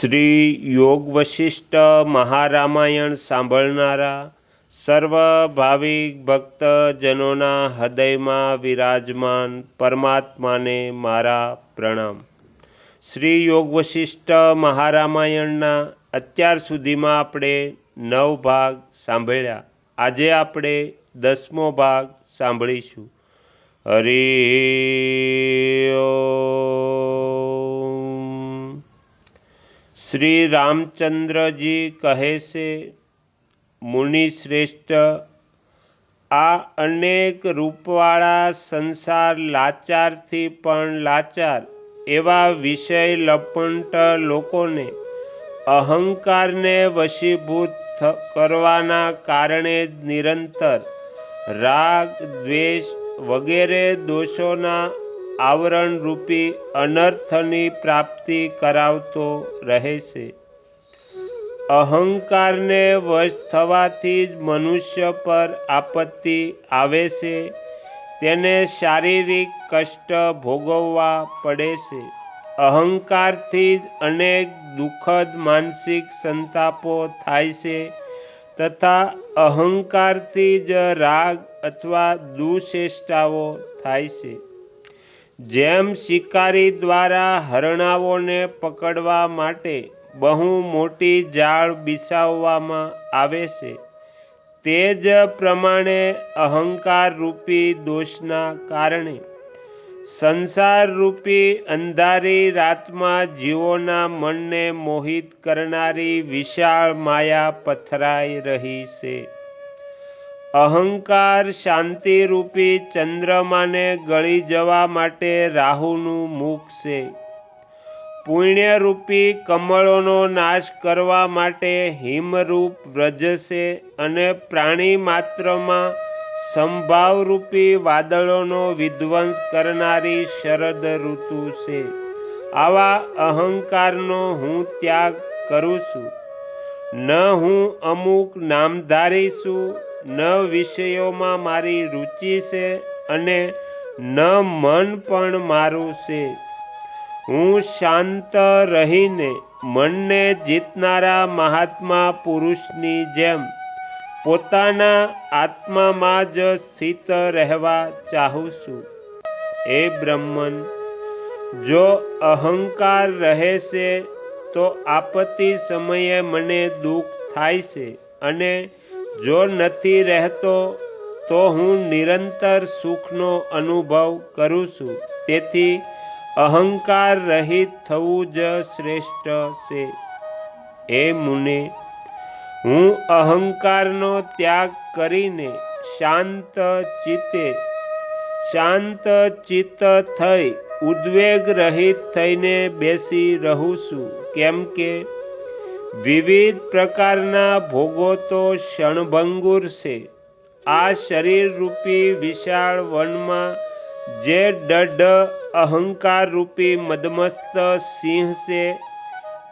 શ્રી યોગ વશિષ્ઠ મહારામાયણ સાંભળનારા સર્વ ભાવિક ભક્તજનોના હૃદયમાં વિરાજમાન પરમાત્માને મારા પ્રણામ. શ્રી યોગ વશિષ્ઠ મહારામાયણના અત્યાર સુધીમાં આપણે નવ ભાગ સાંભળ્યા. આજે આપણે દસમો ભાગ સાંભળીશું. હરિ શ્રી રામચંદ્રજી કહે છે મુનિ શ્રેષ્ઠ આ અનેક રૂપવાળા સંસાર લાચારથી પણ લાચાર. એવા વિષય લપંટ લોકોને અહંકારને વશીભૂત કરવાના કારણે નિરંતર રાગ, દ્વેષ વગેરે દોષોના આવરણરૂપી અનર્થની પ્રાપ્તિ કરાવતો રહે છે. અહંકારને વશ થવાથી જ મનુષ્ય પર આપત્તિ આવે છે. તેને શારીરિક કષ્ટ ભોગવવા પડે છે. અહંકારથી જ અનેક દુઃખદ માનસિક સંતાપો થાય છે તથા અહંકારથી જ રાગ અથવા દુશ્ચેષ્ટાઓ થાય છે. જેમ શિકારી દ્વારા હરણાઓને પકડવા માટે બહુ મોટી જાળ બિસાવવામાં આવે છે, તે જ પ્રમાણે અહંકાર રૂપી દોષના કારણે સંસાર રૂપી અંધારી રાતમાં જીવોના મનને મોહિત કરનારી વિશાળ માયા પથરાઈ રહી છે. અહંકાર શાંતિ રૂપી ચંદ્રમાને ગળી જવા માટે રાહુનું મુખ છે. પુણ્યરૂપી કમળોનો નાશ કરવા માટે હિમરૂપ વ્રજ અને પ્રાણી માત્રમાં સંભાવરૂપી વાદળોનો વિધ્વંસ કરનારી શરદ ઋતુ છે. આવા અહંકારનો હું ત્યાગ કરું છું. ન હું અમુક નામધારી છું ન વિષયોમાં મારી રુચિ છે અને ન મન પણ મારું છે. હું શાંત રહીને મનને જીતનારા મહાત્મા પુરુષની જેમ પોતાના આત્મામાં જ સ્થિત રહેવા ચાહું છું. એ બ્રહ્મન, જો અહંકાર રહે છે તો આપત્તિ સમયે મને દુઃખ થાય છે અને જો નથી રહેતો, તો હું નિરંતર સુખનો અનુભવ કરું છું. તેથી અહંકાર રહિત થવું જ શ્રેષ્ઠ છે. એ મુને, હું અહંકારનો ત્યાગ કરીને શાંત ચિત્તે, શાંત ચિત્ત થઈ ઉદ્વેગ રહિત થઈને બેસી રહું છું. કેમ કે વિવિધ પ્રકારના ભોગો તો ક્ષણભંગુર છે. આ શરીર રૂપી વિશાળ વનમાં જે દઢ અહંકાર રૂપી મદમસ્ત સિંહ છે,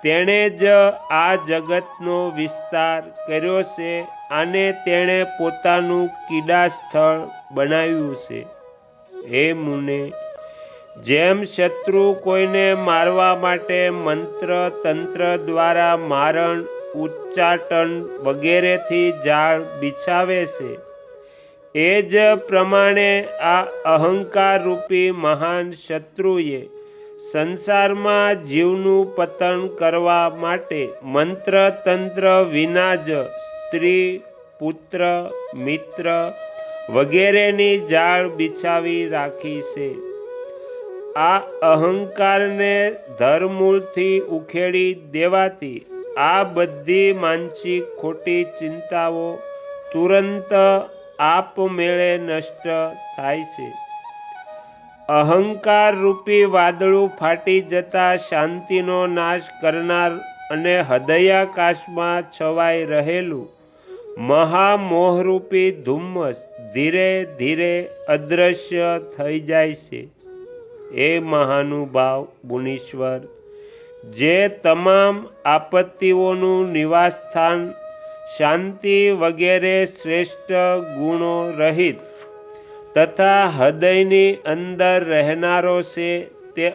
તેણે જ આ જગતનો વિસ્તાર કર્યો છે અને તેણે પોતાનું કીડા સ્થળ બનાવ્યું છે. હે મુને જેમ શત્રુ કોઈને મારવા માટે મંત્ર તંત્ર દ્વારા મારણ, ઉચ્ચાટન વગેરેથી જાળ બિછાવે છે. એ જ પ્રમાણે આ અહંકાર રૂપી મહાન શત્રુએ સંસારમાં જીવનું પતન કરવા માટે મંત્ર તંત્ર વિના જ સ્ત્રી, પુત્ર, મિત્ર વગેરેની જાળ બિછાવી રાખી છે. આ અહંકારને ધરમૂળથી ઉખેડી દેવાથી આ બધી માનસિક ખોટી ચિંતાઓ તુરંત આપમેળે નષ્ટ થાય છે. અહંકાર રૂપી વાદળું ફાટી જતા શાંતિનો નાશ કરનાર અને હૃદયાકાશમાં છવાઈ રહેલું મહામોહરૂપી ધુમ્મસ ધીરે ધીરે અદૃશ્ય થઈ જાય છે. એ મહાનુભાવ મુનીશ્વર, જે તમામ આપત્તિઓનું નિવાસસ્થાન શાંતિ વગેરે શ્રેષ્ઠ ગુણો રહિત તથા હૃદયની અંદર રહેનારો છે, તે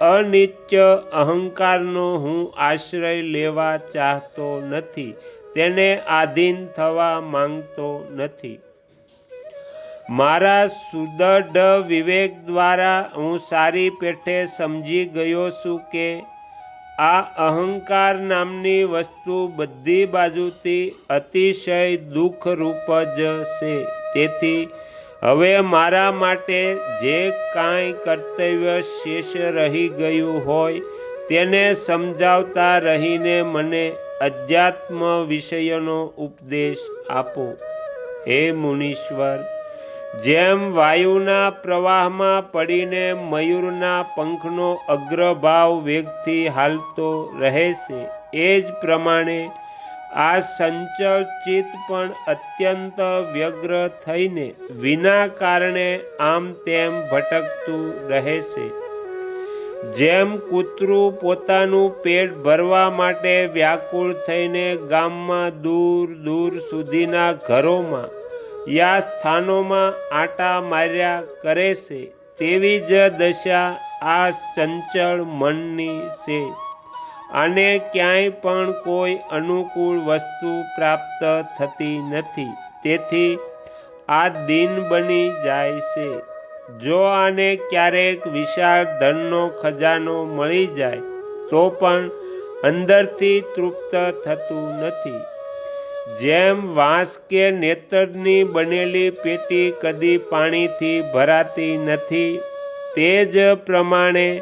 અનિત્ય અહંકારનો હું આશ્રય લેવા ચાહતો નથી, તેને આધીન થવા માંગતો નથી. મારા સુદઢ વિવેક દ્વારા હું સારી પેઠે સમજી ગયો છું કે આ અહંકાર નામની વસ્તુ બધી બાજુથી અતિશય દુઃખરૂપ જ છે. તેથી હવે મારા માટે જે કાંઈ કર્તવ્ય શેષ રહી ગયું હોય તેને સમજાવતા રહીને મને અધ્યાત્મ વિષયનો ઉપદેશ આપો. હે મુનીશ્વર જેમ વાયુના પ્રવાહમાં પડીને મયુરના પંખનો અગ્રભાવ વેગથી હાલતો રહે છે, એ જ પ્રમાણે આ સંચળ ચિત્ત પણ અત્યંત વ્યગ્ર થઈને વિના કારણે આમ તેમ ભટકતું રહે છે. જેમ કૂતરું પોતાનું પેટ ભરવા માટે વ્યાકુળ થઈને ગામમાં દૂર દૂર સુધીના ઘરોમાં યા સ્થાનોમાં આટા માર્યા કરે છે, તેવી જ દશા આ ચંચળ મનની છે. આને ક્યાંય પણ કોઈ અનુકૂળ વસ્તુ પ્રાપ્ત થતી નથી. તેથી આ દિન બની જાય છે. જો આને ક્યારેક વિશાળ ધનનો ખજાનો મળી જાય, તો પણ અંદરથી તૃપ્ત થતું નથી. જેમ વાંસ કે નેતરની બનેલી પેટી કદી પાણીથી ભરાતી નથી, તે જ પ્રમાણે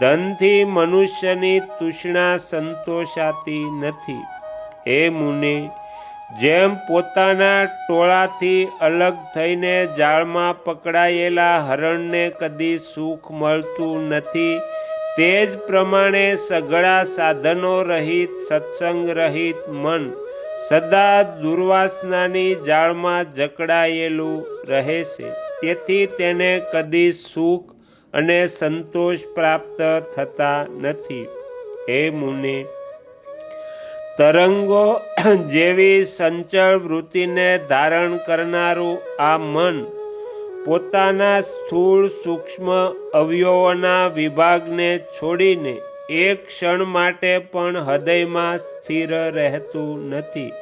ધનથી મનુષ્યની તૃષ્ણા સંતોષાતી નથી. હે મુનિ, જેમ પોતાના ટોળાથી અલગ થઈને જાળમાં પકડાયેલા હરણને કદી સુખ મળતું નથી, તે જ પ્રમાણે સઘળા સાધનો રહિત, સત્સંગ રહિત મન સદા દુર્વાસનાની જાળમાં જકડાયેલું રહે છે. તેથી તેને કદી સુખ અને સંતોષ પ્રાપ્ત થતા નથી. હે મુનિ, તરંગો જેવી સંચળ વૃત્તિને ધારણ કરનારું આ મન પોતાના સ્થૂળ સૂક્ષ્મ અવયવોના વિભાગને છોડીને એક ક્ષણ માટે પણ હૃદયમાં સ્થિર રહેતું નથી.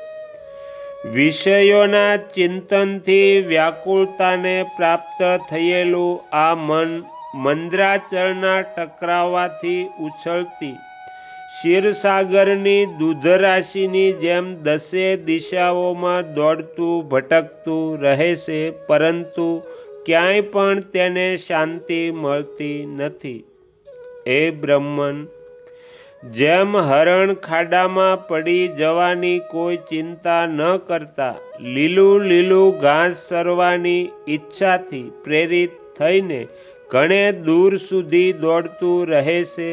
વિષયોના ચિંતનથી વ્યાકુળતાને પ્રાપ્ત થયેલું આ મન મંદ્રાચળના ટકરાવવાથી ઉછળતી. ક્ષીરસાગરની દૂધરાશિની જેમ દસે દિશાઓમાં દોડતું, ભટકતું રહે છે પરંતુ ક્યાંય પણ તેને શાંતિ મળતી નથી. એ બ્રહ્મન જેમ હરણ ખાડામાં પડી જવાની કોઈ ચિંતા ન કરતા, લીલું લીલું ઘાસ સરવાની ઈચ્છાથી પ્રેરિત થઈને ઘણે દૂર સુધી દોડતું રહે છે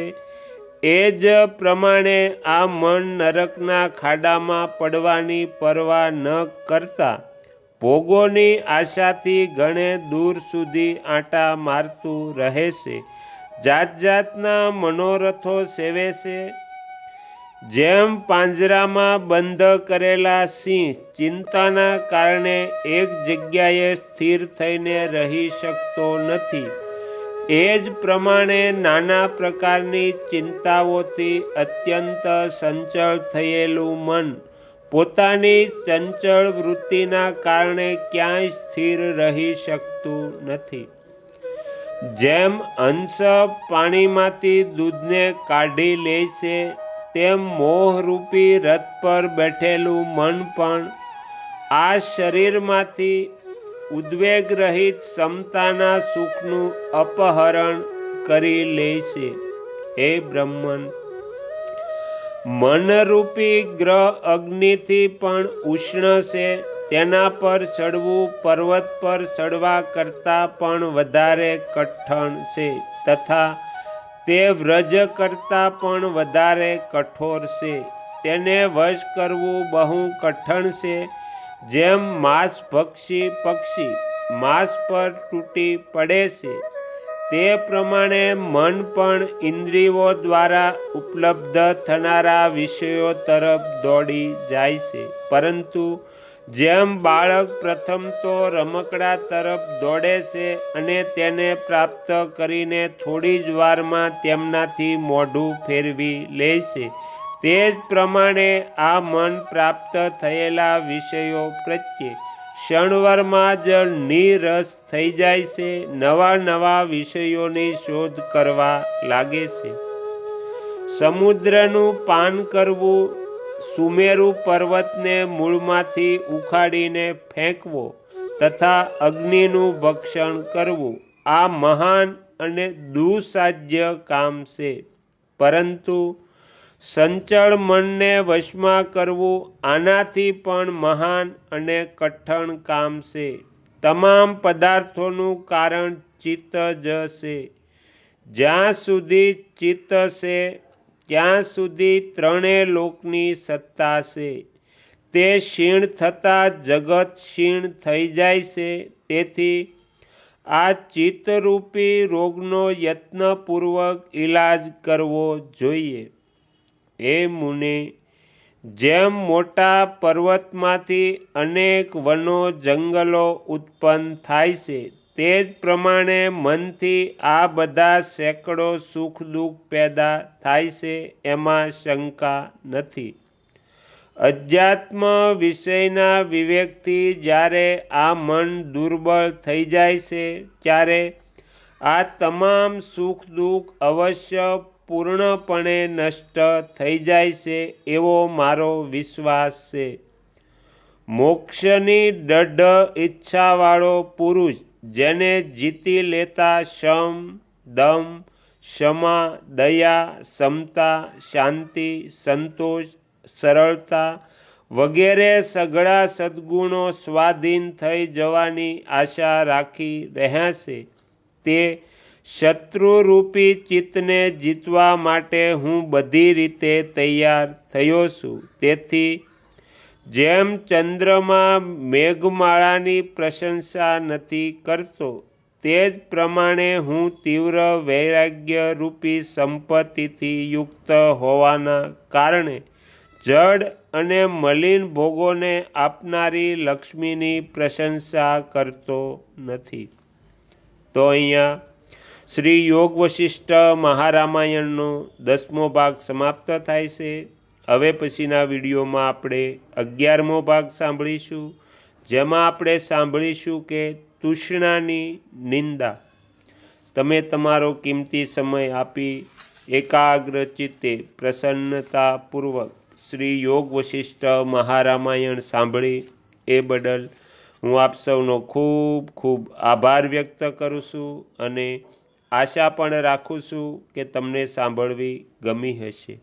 એ જ પ્રમાણે આ મન નરકના ખાડામાં પડવાની પરવા ન કરતા, ભોગોની આશાથી ઘણે દૂર સુધી આંટા મારતું રહે છે જાત જાતના મનોરથો સેવે છે. જેમ પાંજરામાં બંધ કરેલા સિંહ ચિંતાના કારણે એક જગ્યાએ સ્થિર થઈને રહી શકતો નથી, એ જ પ્રમાણે નાના પ્રકારની ચિંતાઓથી અત્યંત સંચળ થયેલું મન, પોતાની ચંચળ વૃત્તિના કારણે ક્યાંય સ્થિર રહી શકતું નથી. જેમ અંશ પાણીમાંથી દૂધને કાઢી લે છે, તેમ મોહરૂપી રથ પર બેઠેલું મન પણ આ શરીરમાંથી ઉદ્વેગ રહિત ક્ષમતાના સુખનું અપહરણ કરી લે છે. હે બ્રહ્મન, મનરૂપી ગ્રહ અગ્નિથી પણ ઉષ્ણ છે તેના પર ચડવું, પર્વત પર ચડવા કરતાં પણ વધારે કઠણ છે તથા તે વ્રજ કરતાં પણ વધારે કઠોર છે. તેને વશ કરવું બહુ કઠણ છે. જેમ માંસ ભક્ષી પક્ષી માંસ પર તૂટી પડે છે, તે પ્રમાણે મન પણ ઇન્દ્રિયો દ્વારા ઉપલબ્ધ થનારા વિષયો તરફ દોડી જાય છે. પરંતુ જેમ બાળક પ્રથમ તો રમકડા તરફ દોડે છે અને તેને પ્રાપ્ત કરીને થોડી જ વારમાં તેમનાથી મોઢું ફેરવી લે છે. તે જ પ્રમાણે આ મન પ્રાપ્ત થયેલા વિષયો પ્રત્યે ક્ષણવારમાં જ નિરસ થઈ જાય છે, નવા નવા વિષયોની શોધ કરવા લાગે છે. સમુદ્રનું પાન કરવું સુમેરુ પર્વતને મૂળમાંથી ઉખાડીને ફેંકવો તથા અગ્નિનું ભક્ષણ કરવું. આ મહાન અને દુસાધ્ય કામ છે. પરંતુ સંચળ મનને વશમાં કરવું આનાથી પણ મહાન અને કઠણ કામ છે. તમામ પદાર્થોનું કારણ ચિત્ત જ છે. જ્યાં સુધી ચિત્ત છે ત્યાં સુધી ત્રણેય લોકની સત્તા છે. તે ક્ષીણ થતાં જગત ક્ષીણ થઈ જાય છે. તેથી આ ચિત્તરૂપી રોગનો યત્નપૂર્વક ઈલાજ કરવો જોઈએ. એ મુને, જેમ મોટા પર્વતમાંથી અનેક વનો જંગલો ઉત્પન્ન થાય છે તે જ પ્રમાણે મનથી આ બધા સેંકડો સુખ દુઃખ પેદા થાય છે એમાં શંકા નથી. અધ્યાત્મ વિષયના વિવેકથી જ્યારે આ મન દુર્બળ થઈ જાય છે, ત્યારે આ તમામ સુખ દુઃખ અવશ્ય પૂર્ણપણે નષ્ટ થઈ જાય છે એવો મારો વિશ્વાસ છે. મોક્ષની દઢ ઈચ્છાવાળો પુરુષ જેને જીતી લેતા શમ, દમ ક્ષમા દયા, સમતા, શાંતિ, સંતોષ, સરળતા વગેરે સઘળા સદ્ગુણો સ્વાધીન થઈ જવાની આશા રાખી રહ્યા છે. તે શત્રુરૂપી ચિત્તને જીતવા માટે હું બધી રીતે તૈયાર થયો છું. તેથી જેમ ચંદ્રમાં મેઘમાળાની પ્રશંસા નથી કરતો, તે જ પ્રમાણે હું તીવ્ર વૈરાગ્ય રૂપી સંપત્તિથી યુક્ત હોવાના કારણે જડ અને મલિન ભોગોને આપનારી લક્ષ્મીની પ્રશંસા કરતો નથી. તો અહીંયા શ્રી યોગ વશિષ્ઠ મહારામાયણનો દસમો ભાગ સમાપ્ત થાય છે. હવે પછીના વિડીયોમાં આપણે અગિયારમો ભાગ સાંભળીશું, જેમાં આપણે સાંભળીશું કે તૃષ્ણાની નિંદા. તમે તમારો કિંમતી સમય આપી એકાગ્ર ચિત્તે પ્રસન્નતાપૂર્વક શ્રી યોગ વશિષ્ઠ મહારામાયણ સાંભળી એ બદલ હું આપ સૌનો ખૂબ ખૂબ આભાર વ્યક્ત કરું છું અને આશા પણ રાખું છું કે તમને સાંભળવી ગમી હશે.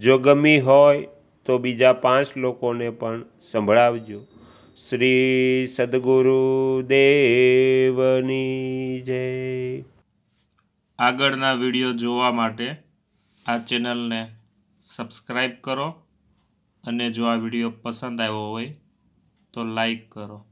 જો ગમી હોય તો બીજા પાંચ લોકોને પણ સંભળાવજો. શ્રી સદગુરુ દેવની જય. આગળના વીડિયો જોવા માટે આ ચેનલને સબસ્ક્રાઈબ કરો અને જો આ વીડિયો પસંદ આવ્યો હોય તો લાઈક કરો.